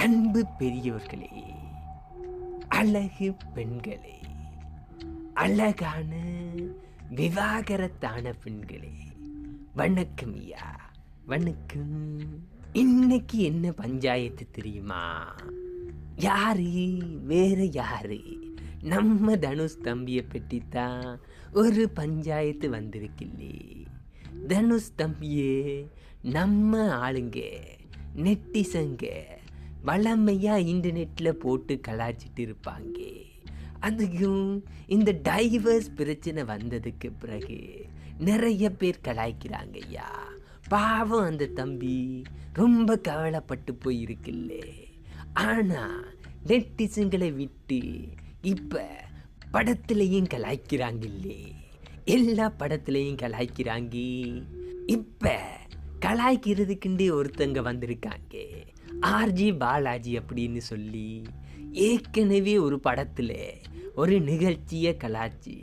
அன்பு பெரியோர்களே அழகு பெண்களே அழகான விவாகரத்தான பெண்களே வணக்கம் ஐயா வணக்கம். இன்னைக்கு என்ன பஞ்சாயத்து தெரியுமா? யாரு வேற யாரு? நம்ம தனுஷ் தம்பியை பற்றி தான் ஒரு பஞ்சாயத்து வந்திருக்கில்லே. தனுஷ் தம்பியே நம்ம ஆளுங்க நெட்டிசங்க வளமையா இன்டர்நெட்டில் போட்டு கலாச்சிட்டு இருப்பாங்க. அதுக்கும் இந்த டைவர்ஸ் பிரச்சனை வந்ததுக்கு பிறகு நிறைய பேர் கலாய்க்கிறாங்க ஐயா. பாவம் அந்த தம்பி. ரொம்ப கவலைப்பட்டு போயிருக்குல்ல. ஆனால் நெட்டிசங்களை விட்டு இப்போ படத்துலையும் கலாய்க்கிறாங்க இல்லே எல்லா படத்துலையும் கலாய்க்கிறாங்க. இப்போ கலாய்க்கிறதுக்குண்டே ஒருத்தங்க வந்திருக்காங்க. ஆர்ஜி பாலாஜி அப்படின்னு சொல்லி ஏற்கனவே ஒரு படத்தில் ஒரு நிகழ்ச்சியை கலாச்சி.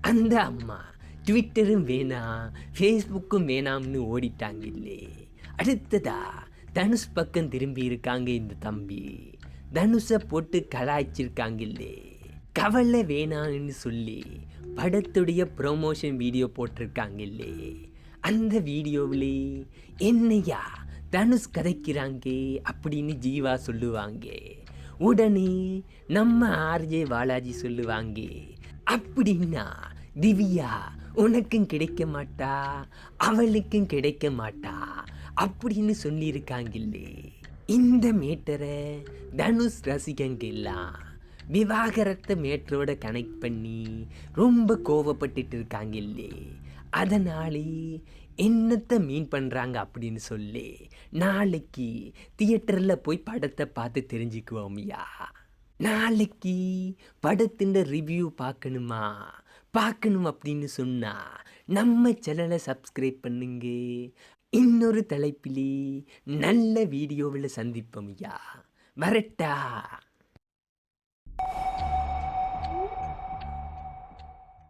அந்த அம்மா ட்விட்டரும் வேணாம் ஃபேஸ்புக்கும் வேணாம்னு ஓடிட்டாங்க இல்லே அடுத்ததா தனுஷ் பக்கம் திரும்பி இருக்காங்க இந்த தம்பி. தனுஷை போட்டு கலாய்ச்சிருக்காங்க இல்லே கவலை வேணான்னு சொல்லி படத்துடைய ப்ரொமோஷன் வீடியோ போட்டிருக்காங்க இல்லே அந்த வீடியோவிலே என்னையா தனுஷ் கதைக்கிறாங்க அப்படின்னு ஜீவா சொல்லுவாங்க. உடனே நம்ம ஆர்ஜே பாலாஜி சொல்லுவாங்க அப்படின்னா திவ்யா உனக்கும் கிடைக்க மாட்டா அவளுக்கும் கிடைக்க மாட்டா அப்படின்னு சொல்லியிருக்காங்கில்லே. இந்த மேட்டரை தனுஷ் ரசிகங்க எல்லாம் விவாகரத்தை மேட்டரோட கனெக்ட் பண்ணி ரொம்ப கோவப்பட்டுட்டு இருக்காங்க இல்லே அதனாலே என்னத்தை மீன் பண்ணுறாங்க அப்படின்னு சொல்லி. நாளைக்கு தியேட்டரில் போய் படத்தை பார்த்து தெரிஞ்சுக்குவோம்யா. நாளைக்கு படத்தின் ரிவ்யூ பார்க்கணுமா? பார்க்கணும் அப்படின்னு சொன்னால் நம்ம சேனலை சப்ஸ்கிரைப் பண்ணுங்க. இன்னொரு தலைப்பிலே நல்ல வீடியோவில் சந்திப்போம்யா. வரட்டா.